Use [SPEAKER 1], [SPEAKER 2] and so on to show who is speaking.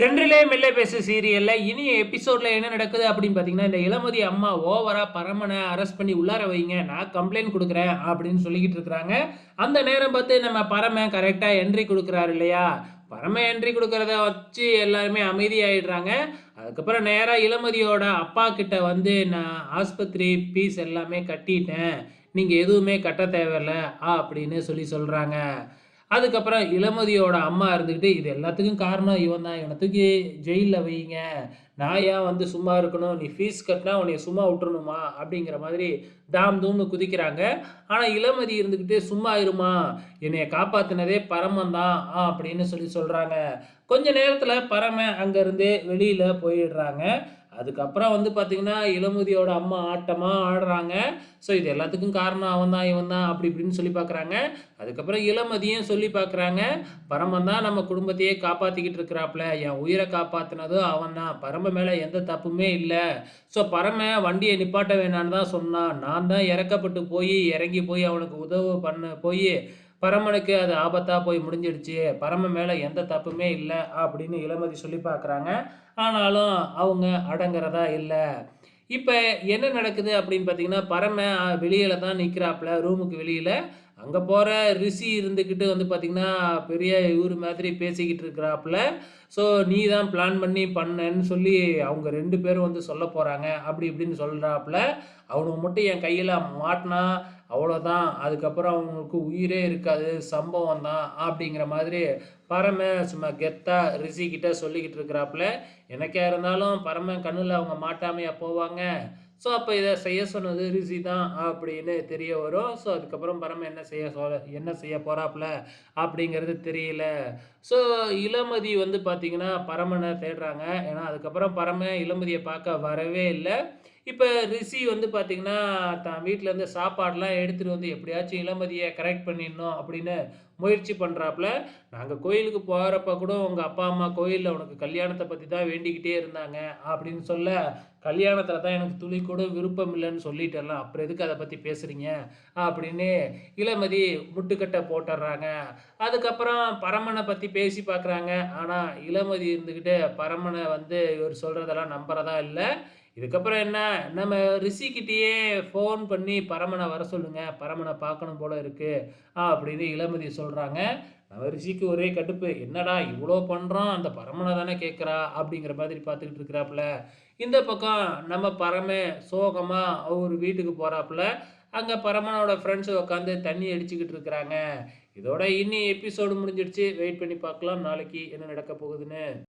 [SPEAKER 1] தென்றலே மெல்ல பேசு சீரியல்ல. இனி எபிசோட்ல என்ன நடக்குது அப்படின்னு பார்த்தீங்கன்னா இந்த இளமதி அம்மா ஓவரா பரமனை அரெஸ்ட் பண்ணி உள்ளார வைங்க. நான் கம்ப்ளைண்ட் கொடுக்குறேன் அப்படின்னு சொல்லிக்கிட்டு இருக்கிறாங்க. அந்த நேரம் பார்த்து நம்ம பரம கரெக்டாக என்ட்ரி கொடுக்குறாரு இல்லையா? பரம என்ட்ரி கொடுக்கறத வச்சு எல்லாருமே அமைதியாயிடுறாங்க அதுக்கப்புறம் நேராக இளமதியோட அப்பா கிட்ட வந்து நான் ஆஸ்பத்திரி ஃபீஸ் எல்லாமே கட்டிட்டேன். நீங்கள் எதுவுமே கட்ட தேவையில்ல அப்படின்னு சொல்லி சொல்கிறாங்க அதுக்கப்புறம் இளமதியோட அம்மா இருந்துக்கிட்டு இது எல்லாத்துக்கும் காரணம் இவன் தான். இவனை தூக்கி ஜெயிலில் வைங்க. நான் ஏன் வந்து சும்மா இருக்கணும்? நீ ஃபீஸ் கட்டினா உன்னை சும்மா விட்டுறணுமா? அப்படிங்கிற மாதிரி தாம் தூம்னு குதிக்கிறாங்க. ஆனால் இளமதி இருந்துக்கிட்டு சும்மா இருமா. என்னைய காப்பாற்றினதே பரமந்தான் ஆ அப்படின்னு சொல்லி சொல்கிறாங்க கொஞ்ச நேரத்தில் பரம அங்கேருந்து வெளியில் போயிடுறாங்க. அதுக்கப்புறம் வந்து பார்த்திங்கன்னா இளமுதியோட அம்மா ஆட்டமாக ஆடுறாங்க. ஸோ இது எல்லாத்துக்கும் காரணம் அவன் தான் இவன் தான் அப்படி இப்படின்னு சொல்லி பார்க்குறாங்க அதுக்கப்புறம் இளமதியும் சொல்லி பார்க்குறாங்க பரமன் தான் நம்ம குடும்பத்தையே காப்பாற்றிக்கிட்டு இருக்கிறாப்புல. என் உயிரை காப்பாற்றினதும் அவன் தான் பரம மேலே எந்த தப்புமே இல்லை. ஸோ பரம வண்டியை நிப்பாட்ட வேணான்னு தான் சொன்னான். நான் தான் இறக்கப்பட்டு போய் இறங்கி போய் அவனுக்கு உதவு பண்ண போய் பரமனுக்கு அது ஆபத்தாக போய் முடிஞ்சிடுச்சு. பரம மேலே எந்த தப்புமே இல்லை அப்படின்னு இளமதி சொல்லி பார்க்குறாங்க. ஆனாலும் அவங்க அடங்குறதா இல்லை. இப்போ என்ன நடக்குது அப்படின்னு பார்த்தீங்கன்னா பரம வெளியில் தான் நிற்கிறாப்புல ரூமுக்கு வெளியில். அங்கே போகிற ரிஷி இருந்துக்கிட்டு வந்து பார்த்திங்கன்னா பெரிய இவர் மாதிரி பேசிக்கிட்டு இருக்கிறாப்புல. ஸோ நீ தான் பிளான் பண்ணி பண்ணேன்னு சொல்லி அவங்க ரெண்டு பேரும் வந்து சொல்ல போகிறாங்க அப்படி இப்படின்னு சொல்கிறாப்புல அவனுக்கு மட்டும் என் கையில் மாட்டினா அவ்வளோதான் அதுக்கப்புறம் அவங்களுக்கு உயிரே இருக்காது. சம்பவம் தான் அப்படிங்கிற மாதிரி பரம சும்மா கெத்தாக ரிஷிக்கிட்ட சொல்லிக்கிட்டு இருக்கிறாப்புல. எனக்கே இருந்தாலும் பரம கண்ணில் அவங்க மாட்டாமையாக போவாங்க. ஸோ அப்போ இதை செய்ய சொன்னது ரிஷி தான் அப்படின்னு தெரிய வரும். ஸோ அதுக்கப்புறம் பரம என்ன செய்ய சொல்ல என்ன செய்ய போகிறாப்புல அப்படிங்கிறது தெரியல. ஸோ இளமதி வந்து பார்த்திங்கன்னா பரமனை தேடுறாங்க. ஏன்னா அதுக்கப்புறம் பரம இளமதியை பார்க்க வரவே இல்லை. இப்போ ரிஷி வந்து பார்த்திங்கன்னா தான் வீட்டிலேருந்து சாப்பாடெலாம் எடுத்துகிட்டு வந்து எப்படியாச்சும் இளமதியை கரெக்ட் பண்ணிடணும் அப்படின்னு முயற்சி பண்ணுறாப்புல நாங்கள் கோயிலுக்கு போகிறப்ப கூட உங்கள் அப்பா அம்மா கோயிலில் உனக்கு கல்யாணத்தை பற்றி தான் வேண்டிக்கிட்டே இருந்தாங்க அப்படின்னு சொல்ல கல்யாணத்தில் தான் எனக்கு துளி கூட விருப்பம் இல்லைன்னு சொல்லிட்டேலாம் அப்புறம் எதுக்கு அதை பற்றி பேசுகிறீங்க அப்படின்னு இளமதி முட்டுக்கட்டை போட்டுடுறாங்க. அதுக்கப்புறம் பரமனை பற்றி பேசி பார்க்குறாங்க. ஆனால் இளமதி இருந்துக்கிட்டு பரமனை வந்து இவர் சொல்கிறதெல்லாம் நம்புறதா இல்லை. இதுக்கப்புறம் என்ன? நம்ம ரிஷிக்கிட்டேயே ஃபோன் பண்ணி பரமனை வர சொல்லுங்கள் பரமனை பார்க்கணும் போல இருக்குது அப்படின்னு இளமதி சொல்கிறாங்க ரிஷிக்கு ஒரே கடுப்பு என்னடா இவ்வளோ பண்ணுறோம் அந்த பரமனை தானே கேட்குறா? அப்படிங்கிற மாதிரி பார்த்துக்கிட்டு இருக்கிறாப்புல. இந்த பக்கம் நம்ம பரம சோகமாக அவர் வீட்டுக்கு போகிறாப்புல அங்கே பரமனோட ஃப்ரெண்ட்ஸ் உட்காந்து தண்ணி அடிச்சுக்கிட்டு இருக்கிறாங்க. இதோட இனி எபிசோடு முடிஞ்சிடுச்சு. வெயிட் பண்ணி பார்க்கலாம். நாளைக்கு என்ன நடக்க போகுதுன்னு.